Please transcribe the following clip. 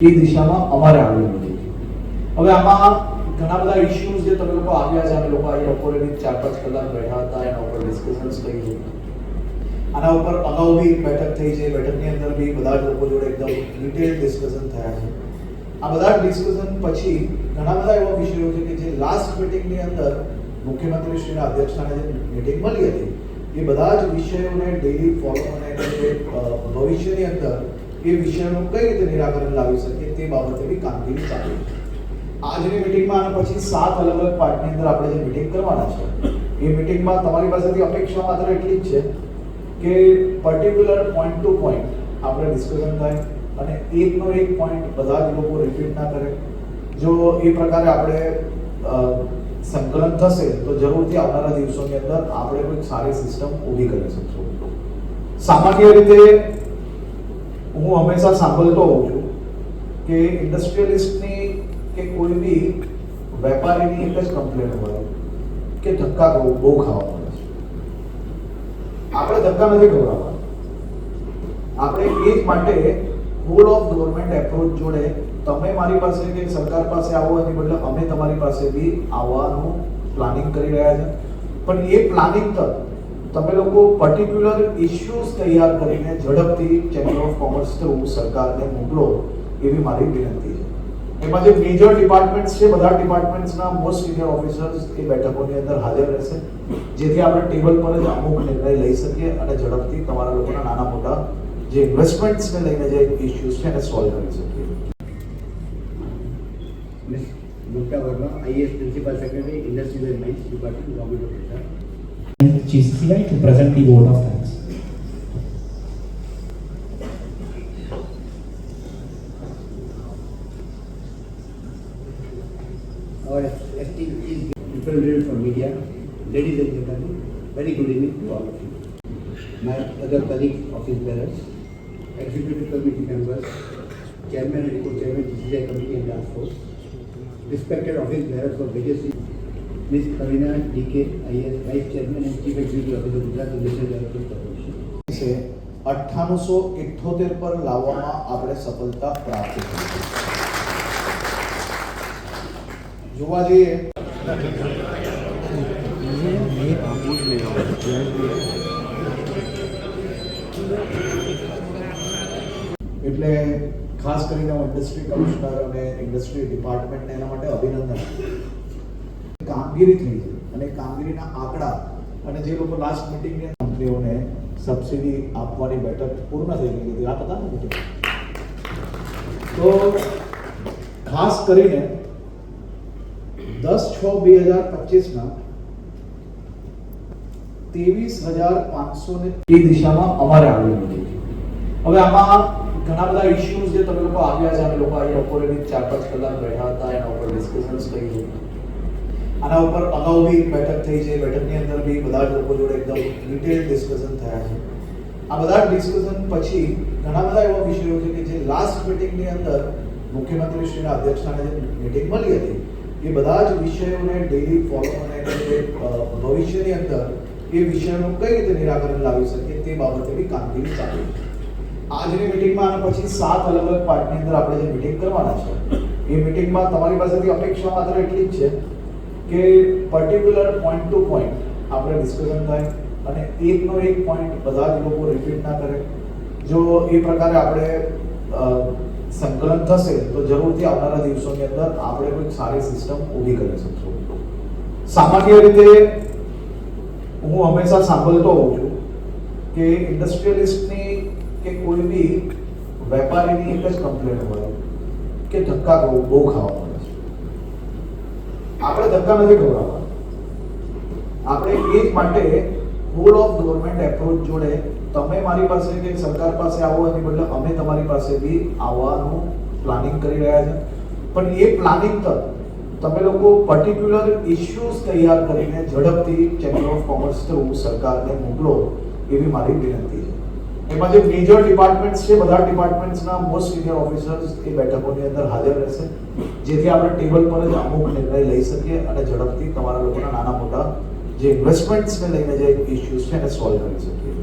એ દિશામાં અમારે આગળ વધવું છે હવે આમાં ઘણા બધા ઇશ્યુઝ જે તમે લોકો આવ્યા છે અમે લોકો અહીં બપોરે બી ચાર પાંચ કલાક બેઠા હતા એના ઉપર ડિસ્કશન્સ કર્યું આના ઉપર અગાઉ બી એક બેઠક થઈ છે બેઠકની અંદર બી બધા જ લોકો જોડે એકદમ ડિટેલ ડિસ્કશન થયા છે. આ બધા ડિસ્કશન પછી ઘણા બધા એવા વિષયો છે કે જે લાસ્ટ મિટિંગની અંદર મુખ્યમંત્રીશ્રીના અધ્યક્ષસ્થાને જે મિટિંગ મળી હતી એ બધા જ વિષયોને ડેલી ફોલો અને એને જે અ, ભવિષ્યની અંદર એ વિષયનું કઈ રીતે નિરાકરણ લાવી શકીએ તે બાબતે બી કામગીરી ચાલુ આજની મિટિંગમાં અને પછી સાત અલગ અલગ પાર્ટની અંદર આપણે જે મિટિંગ કરવાના છે, એ મિટિંગમાં તમારી પાસેથી અપેક્ષા માત્ર એટલી જ છે કે પર્ટિક્યુલર પોઈન્ટ ટુ પોઈન્ટ આપણે ડિસ્કશન થાય અને એકનો એક પોઈન્ટ બધા જ લોકો રિપીટ ના કરે. જો એ પ્રકારે આપણે સંકલન થશે, તો જરૂરથી આવનારા દિવસોની અંદર આપણે કોઈ સારી સિસ્ટમ ઊભી કરી શકશું. સામાન્ય રીતે હું હંમેશા સાંભળતો હોઉં છું કે ઇન્ડસ્ટ્રીયલિસ્ટની કે કોઈ બી વેપારીની એક જ કમ્પ્લેન હોય કે ધક્કા બહુ બહુ ખાવા પડે છે. આપણે ધક્કા નથી ખવડાવવા આપણે એ જ માટે હોલ ઓફ ગવર્મેન્ટ એપ્રોચ જોડે તમે મારી પાસે કે સરકાર પાસે આવો એની બદલે અમે તમારી પાસે બી આવવાનું પ્લાનિંગ કરી રહ્યા છે. પણ એ પ્લાનિંગ તક તમે લોકો પર્ટિક્યુલર ઇશ્યુઝ તૈયાર કરીને ઝડપથી ચેમ્બર ઓફ કોમર્સ થ્રુ સરકારને મોકલો એવી મારી વિનંતી છે એમાં જે મેજર ડિપાર્ટમેન્ટ્સ છે બધા ડિપાર્ટમેન્ટ્સના મોસ્ટ સિનિયર ઓફિસર્સ એ બેઠકોની અંદર હાજર રહેશે જેથી આપણે ટેબલ પર જ અમુક નિર્ણય લઈ શકીએ અને ઝડપથી તમારા લોકોના નાના મોટા જે ઇન્વેસ્ટમેન્ટ્સને લઈને જે ઇશ્યુઝ છે એને સોલ્વ કરી શકીએ Ms. Gupta Verma, IAS Principal Secretary, Industries and Mines Department, Government of India. And GCCI to present the vote of thanks. Our esteemed representative from media, ladies and gentlemen, very good evening to all of you. My other colleagues, office bearers, executive committee members, chairman and co-chairman, GCCI committee and task force, respected office bearers of various DK, IAS Vice Chairman and Chief Executive Officer, Gujarat Industrial Development Corporation. છે અઠ્ઠાણુંસો ઇઠ્ઠોતેર પર લાવવામાં આપણે સફળતા પ્રાપ્ત કરી જોવા જઈએ એટલે ખાસ કરીને હું ઇન્ડસ્ટ્રી કમિશનર અને ઇન્ડસ્ટ્રી ડિપાર્ટમેન્ટને એના માટે અભિનંદન કામગીરી થઈ છે અને કામગીરીના આંકડા અને જે લોકો લાસ્ટ મિટિંગની કંપનીઓને સબસિડી આપવાની બેઠક પૂર્ણ થઈ ગઈ હતી. આ પતા ને મિટિંગ તો ખાસ કરીને દસ છ બે હજાર પચીસના ત્રેવીસ હજાર પાંચસો ને એ દિશામાં અમારે આગળ વધવું છે હવે આમાં ઘણા બધા ઇશ્યુઝ જે તમે લોકો આવ્યા છે. અમે લોકો અહીં બપોરે બી ચાર પાંચ કલાક બેઠા હતા, એના ઉપર ડિસ્કશન્સ કર્યું આના ઉપર અગાઉ બી બેઠક થઈ છે. બેઠકની અંદર બી બધા જ લોકો જોડે એકદમ ડિટેલ ડિસ્કશન થયા છે. આ બધા ડિસ્કશન પછી ઘણા બધા એવા વિષયો છે કે જે લાસ્ટ મિટિંગની અંદર મુખ્યમંત્રીશ્રીના અધ્યક્ષતાને જે મિટિંગ મળી હતી, એ બધા જ વિષયોને ડેલી ફોલો અને ભવિષ્યની અંદર એ વિષયનું કઈ રીતે નિરાકરણ લાવી શકીએ તે બાબતે બી કામગીરી ચાલુ આજની મિટિંગમાં આના પછી સાત અલગ અલગ પાર્ટની અંદર આપણે જે મિટિંગ કરવાના છે, એ મિટિંગમાં તમારી પાસેથી અપેક્ષા માત્ર એટલી જ છે કે પર્ટિક્યુલર પોઈન્ટ ટુ પોઈન્ટ આપણે ડિસ્કશન થાય અને એકનો એક પોઈન્ટ બધા જ લોકો રિપીટ ના કરે. જો એ પ્રકારે આપણે સંકલન થશે, તો જરૂરથી આવનારા દિવસોની અંદર આપણે કોઈ સારી સિસ્ટમ ઊભી કરી શકશું. સામાન્ય રીતે હું હંમેશા સાંભળતો હોઉં છું કે ઇન્ડસ્ટ્રીયલિસ્ટની કે કોઈ બી વેપારીની એક જ કમ્પ્લેન હોય કે ધક્કા બહુ ખાવા આપણે ધક્કા નથી ખવડાવવા આપણે એ જ માટે હોલ ઓફ ગવર્મેન્ટ એપ્રોચ જોડે તમે મારી પાસે કે સરકાર પાસે આવો એની બદલે અમે તમારી પાસે બી આવવાનું પ્લાનિંગ કરી રહ્યા છે. પણ એ પ્લાનિંગ તક તમે લોકો પર્ટિક્યુલર ઇશ્યુઝ તૈયાર કરીને ઝડપથી ચેમ્બર ઓફ કોમર્સ થ્રુ સરકારને મોકલો એવી મારી વિનંતી છે. એમાં જે મેજર ડિપાર્ટમેન્ટ્સ છે, બધા ડિપાર્ટમેન્ટ્સના મોસ્ટ સિનિયર ઓફિસર્સ એ બેઠકોની અંદર હાજર રહેશે. જેથી આપણે ટેબલ પર જ અમુક નિર્ણય લઈ શકીએ અને ઝડપથી તમારા લોકોના નાના મોટા જે ઇન્વેસ્ટમેન્ટ્સને લઈને જે ઇશ્યુઝ છે એને સોલ્વ કરી શકીએ.